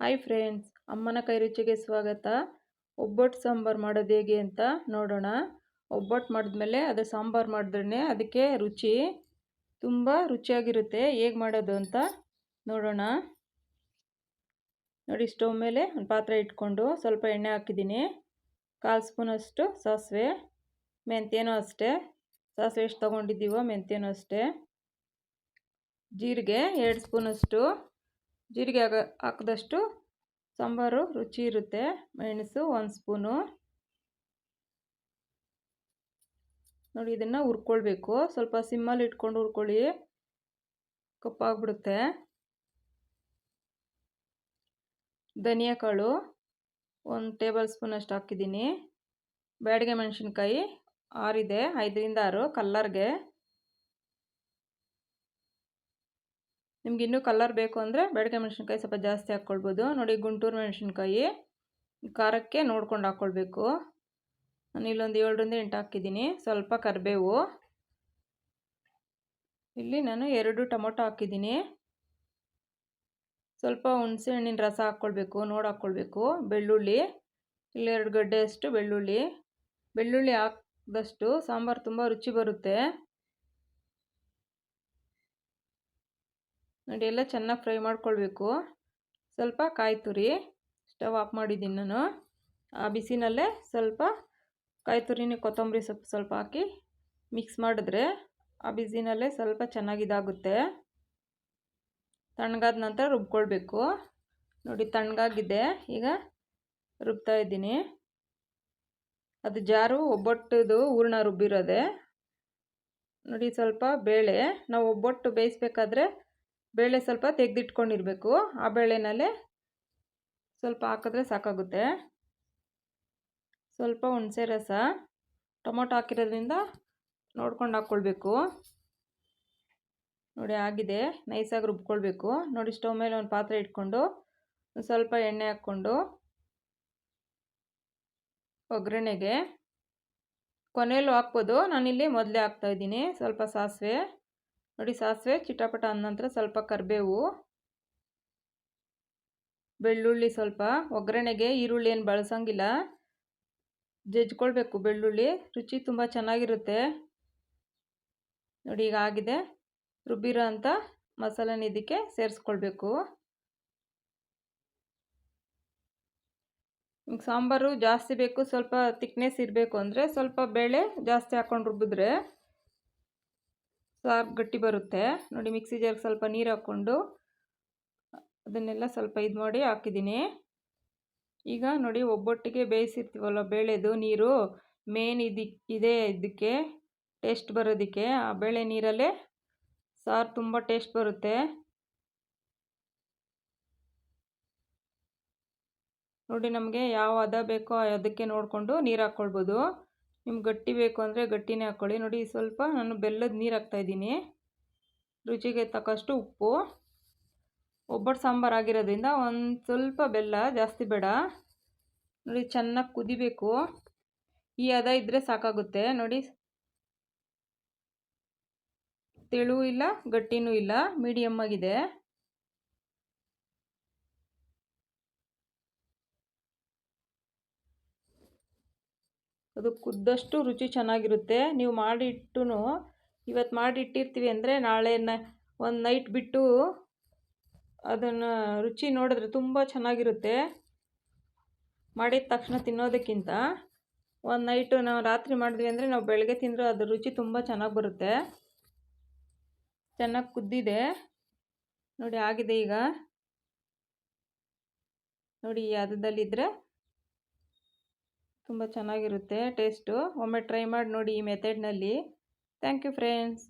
Hi friends ಅಮ್ಮನ ಕೈ ರುಚಿಗೆ ಸ್ವಾಗತ. ಒಬ್ಬಟ್ಟು ಸಾಂಬಾರು ಮಾಡೋದು ಹೇಗೆ ಅಂತ ನೋಡೋಣ. ಒಬ್ಬಟ್ಟು ಮಾಡಿದ್ಮೇಲೆ ಅದು ಸಾಂಬಾರು ಮಾಡಿದ್ರೆ ಅದಕ್ಕೆ ರುಚಿ ತುಂಬ ರುಚಿಯಾಗಿರುತ್ತೆ. ಹೇಗೆ ಮಾಡೋದು ಅಂತ ನೋಡೋಣ. ನೋಡಿ, ಸ್ಟವ್ ಮೇಲೆ ಒಂದು ಪಾತ್ರೆ ಇಟ್ಕೊಂಡು ಸ್ವಲ್ಪ ಎಣ್ಣೆ ಹಾಕಿದ್ದೀನಿ. ಕಾಲು ಸ್ಪೂನಷ್ಟು ಸಾಸಿವೆ, ಮೆಂತ್ಯನೂ ಅಷ್ಟೇ. ಸಾಸಿವೆ ಎಷ್ಟು ತೊಗೊಂಡಿದ್ದೀವೋ ಮೆಂತ್ಯನೂ ಅಷ್ಟೇ. ಜೀರಿಗೆ ಎರಡು ಸ್ಪೂನಷ್ಟು ಜೀರಿಗೆ ಹಾಕ, ಹಾಕಿದಷ್ಟು ಸಾಂಬಾರು ರುಚಿ ಇರುತ್ತೆ. ಮೆಣಸು ಒಂದು ಸ್ಪೂನು. ನೋಡಿ, ಇದನ್ನು ಹುರ್ಕೊಳ್ಬೇಕು. ಸ್ವಲ್ಪ ಸಿಮ್ಮಲ್ಲಿ ಇಟ್ಕೊಂಡು ಹುರ್ಕೊಳ್ಳಿ. ಕಪ್ಪಾಗ್ಬಿಡುತ್ತೆ. ಧನಿಯಾ ಕಾಳು ಒಂದು ಟೇಬಲ್ ಸ್ಪೂನಷ್ಟು ಹಾಕಿದ್ದೀನಿ. ಬ್ಯಾಡಿಗೆ ಮೆಣಸಿನ್ಕಾಯಿ ಆರಿದೆ, ಐದರಿಂದ ಆರು. ಕಲ್ಲರ್ಗೆ ನಿಮ್ಗೆ ಇನ್ನೂ ಕಲರ್ ಬೇಕು ಅಂದರೆ ಬೆಳಗ್ಗೆ ಮೆಣಸಿನ್ಕಾಯಿ ಸ್ವಲ್ಪ ಜಾಸ್ತಿ ಹಾಕ್ಕೊಳ್ಬೋದು. ನೋಡಿ ಗುಂಟೂರು ಮೆಣಸಿನ್ಕಾಯಿ, ಖಾರಕ್ಕೆ ನೋಡ್ಕೊಂಡು ಹಾಕ್ಕೊಳ್ಬೇಕು. ನಾನು ಇಲ್ಲೊಂದು ಏಳರಿಂದ ಎಂಟು ಹಾಕಿದ್ದೀನಿ, ಸ್ವಲ್ಪ ಕರಿಬೇವು. ಇಲ್ಲಿ ನಾನು ಎರಡು ಟೊಮೊಟೊ ಹಾಕಿದ್ದೀನಿ. ಸ್ವಲ್ಪ ಹುಣಸೆ ಹಣ್ಣಿನ ರಸ ಹಾಕ್ಕೊಳ್ಬೇಕು, ನೋಡಿ ಹಾಕ್ಕೊಳ್ಬೇಕು. ಬೆಳ್ಳುಳ್ಳಿ, ಇಲ್ಲಿ ಎರಡು ಗಡ್ಡೆಯಷ್ಟು ಬೆಳ್ಳುಳ್ಳಿ. ಬೆಳ್ಳುಳ್ಳಿ ಹಾಕಿದಷ್ಟು ಸಾಂಬಾರು ತುಂಬ ರುಚಿ ಬರುತ್ತೆ. ನೋಡಿ, ಎಲ್ಲ ಚೆನ್ನಾಗಿ ಫ್ರೈ ಮಾಡ್ಕೊಳ್ಬೇಕು. ಸ್ವಲ್ಪ ಕಾಯಿ ತುರಿ, ಸ್ಟವ್ ಆಫ್ ಮಾಡಿದ್ದೀನಿ ನಾನು. ಆ ಬಿಸಿನಲ್ಲೇ ಸ್ವಲ್ಪ ಕಾಯಿ ತುರಿನೇ ಕೊತ್ತಂಬರಿ ಸೊಪ್ಪು ಸ್ವಲ್ಪ ಹಾಕಿ ಮಿಕ್ಸ್ ಮಾಡಿದ್ರೆ ಆ ಬಿಸಿನಲ್ಲೇ ಸ್ವಲ್ಪ ಚೆನ್ನಾಗಿದಾಗುತ್ತೆ ತಣ್ಣಗಾದ ನಂತರ ರುಬ್ಕೊಳ್ಬೇಕು. ನೋಡಿ, ತಣ್ಣಗಾಗಿದೆ. ಈಗ ರುಬ್ತಾ ಇದ್ದೀನಿ. ಅದು ಜಾರು ಒಬ್ಬಟ್ಟದು ಹೂರ್ಣ ರುಬ್ಬಿರೋದೆ. ನೋಡಿ, ಸ್ವಲ್ಪ ಬೇಳೆ. ನಾವು ಒಬ್ಬಟ್ಟು ಬೇಯಿಸ್ಬೇಕಾದ್ರೆ ಬೇಳೆ ಸ್ವಲ್ಪ ತೆಗೆದಿಟ್ಕೊಂಡಿರಬೇಕು. ಆ ಬೇಳೆನಲ್ಲೇ ಸ್ವಲ್ಪ ಹಾಕಿದ್ರೆ ಸಾಕಾಗುತ್ತೆ. ಸ್ವಲ್ಪ ಹುಣಸೆ ರಸ, ಟೊಮೊಟೊ ಹಾಕಿರೋದ್ರಿಂದ ನೋಡ್ಕೊಂಡು ಹಾಕ್ಕೊಳ್ಬೇಕು. ನೋಡಿ ಆಗಿದೆ, ನೈಸಾಗಿ ರುಬ್ಕೊಳ್ಬೇಕು. ನೋಡಿ ಸ್ಟವ್ ಮೇಲೆ ಒಂದು ಪಾತ್ರೆ ಇಟ್ಕೊಂಡು ಸ್ವಲ್ಪ ಎಣ್ಣೆ ಹಾಕ್ಕೊಂಡು ಒಗ್ಗರಣೆಗೆ ಕೊನೆಯಲ್ಲೂ ಹಾಕ್ಬೋದು. ನಾನಿಲ್ಲಿ ಮೊದಲೇ ಹಾಕ್ತಾಯಿದ್ದೀನಿ ಸ್ವಲ್ಪ ಸಾಸಿವೆ. ನೋಡಿ ಸಾಸಿವೆ, ಚಿಟಪಟ ಅಂದ ನಂತರ ಸ್ವಲ್ಪ ಕರಿಬೇವು, ಬೆಳ್ಳುಳ್ಳಿ ಸ್ವಲ್ಪ, ಒಗ್ಗರಣೆಗೆ ಈರುಳ್ಳಿ ಏನು ಬಳಸಂಗಿಲ್ಲ. ಜಜ್ಕೊಳ್ಬೇಕು ಬೆಳ್ಳುಳ್ಳಿ, ರುಚಿ ತುಂಬ ಚೆನ್ನಾಗಿರುತ್ತೆ. ನೋಡಿ ಈಗ ಆಗಿದೆ. ರುಬ್ಬಿರೋ ಅಂಥ ಮಸಾಲನ ಇದಕ್ಕೆ ಸೇರಿಸ್ಕೊಳ್ಬೇಕು. ಸಾಂಬಾರು ಜಾಸ್ತಿ ಬೇಕು, ಸ್ವಲ್ಪ ತಿಕ್ನೆಸ್ ಇರಬೇಕು ಅಂದರೆ ಸ್ವಲ್ಪ ಬೇಳೆ ಜಾಸ್ತಿ ಹಾಕ್ಕೊಂಡು ರುಬ್ಬಿದ್ರೆ ಸಾರು ಗಟ್ಟಿ ಬರುತ್ತೆ. ನೋಡಿ ಮಿಕ್ಸಿ ಜಾರ್ಗೆ ಸ್ವಲ್ಪ ನೀರು ಹಾಕ್ಕೊಂಡು ಅದನ್ನೆಲ್ಲ ಸ್ವಲ್ಪ ಇದು ಮಾಡಿ ಹಾಕಿದ್ದೀನಿ. ಈಗ ನೋಡಿ ಒಬ್ಬೊಟ್ಟಿಗೆ ಬೇಯಿಸಿರ್ತೀವಲ್ಲ ಬೇಳೆದು ನೀರು ಮೇನ್ ಇದಕ್ಕೆ ಇದೆ ಇದಕ್ಕೆ ಟೇಸ್ಟ್ ಬರೋದಕ್ಕೆ ಆ ಬೇಳೆ ನೀರಲ್ಲೇ ಸಾರು ತುಂಬ ಟೇಸ್ಟ್ ಬರುತ್ತೆ. ನೋಡಿ ನಮಗೆ ಯಾವ ಹದ ಬೇಕೋ ಅದಕ್ಕೆ ನೋಡಿಕೊಂಡು ನೀರು ಹಾಕ್ಕೊಳ್ಬೋದು. ನಿಮ್ಗೆ ಗಟ್ಟಿ ಬೇಕು ಅಂದರೆ ಗಟ್ಟಿನೇ ಹಾಕ್ಕೊಳ್ಳಿ ನೋಡಿ, ಸ್ವಲ್ಪ ನಾನು ಬೆಲ್ಲದ ನೀರು ಹಾಕ್ತಾಯಿದ್ದೀನಿ ರುಚಿಗೆ ತಕ್ಕಷ್ಟು ಉಪ್ಪು. ಒಬ್ಬಟ್ಟು ಸಾಂಬಾರು ಆಗಿರೋದ್ರಿಂದ ಒಂದು ಸ್ವಲ್ಪ ಬೆಲ್ಲ, ಜಾಸ್ತಿ ಬೇಡ. ನೋಡಿ, ಚೆನ್ನಾಗಿ ಕುದಿಬೇಕು. ಈ ಹದ ಇದ್ದರೆ ಸಾಕಾಗುತ್ತೆ. ನೋಡಿ. ತೆಳು ಇಲ್ಲ, ಗಟ್ಟಿನೂ ಇಲ್ಲ ಮೀಡಿಯಮ್ ಆಗಿದೆ. ಅದು ಕುದ್ದಷ್ಟು ರುಚಿ ಚೆನ್ನಾಗಿರುತ್ತೆ. ನೀವು ಮಾಡಿಟ್ಟು ಇವತ್ತು ಮಾಡಿಟ್ಟಿರ್ತೀವಿ ಅಂದರೆ ನಾಳೆ ಒಂದು ನೈಟ್ ಬಿಟ್ಟು ಅದನ್ನು ರುಚಿ ನೋಡಿದ್ರೆ ತುಂಬ ಚೆನ್ನಾಗಿರುತ್ತೆ. ಮಾಡಿದ ತಕ್ಷಣ ತಿನ್ನೋದಕ್ಕಿಂತ ಒಂದು ನೈಟು ನಾವು ರಾತ್ರಿ ಮಾಡಿದ್ವಿ ಅಂದರೆ ನಾವು ಬೆಳಗ್ಗೆ ತಿಂದರೂ ಅದು ರುಚಿ ತುಂಬ ಚೆನ್ನಾಗಿ ಬರುತ್ತೆ. ಚೆನ್ನಾಗಿ ಕುದ್ದಿದೆ. ನೋಡಿ ಆಗಿದೆ ಈಗ. ನೋಡಿ ಅದದಲ್ಲಿದ್ದರೆ ತುಂಬ ಚೆನ್ನಾಗಿರುತ್ತೆ ಟೇಸ್ಟು ಒಮ್ಮೆ ಟ್ರೈ ಮಾಡಿ ನೋಡಿ ಈ ಮೆಥಡ್ನಲ್ಲಿ ಥ್ಯಾಂಕ್ ಯು ಫ್ರೆಂಡ್ಸ್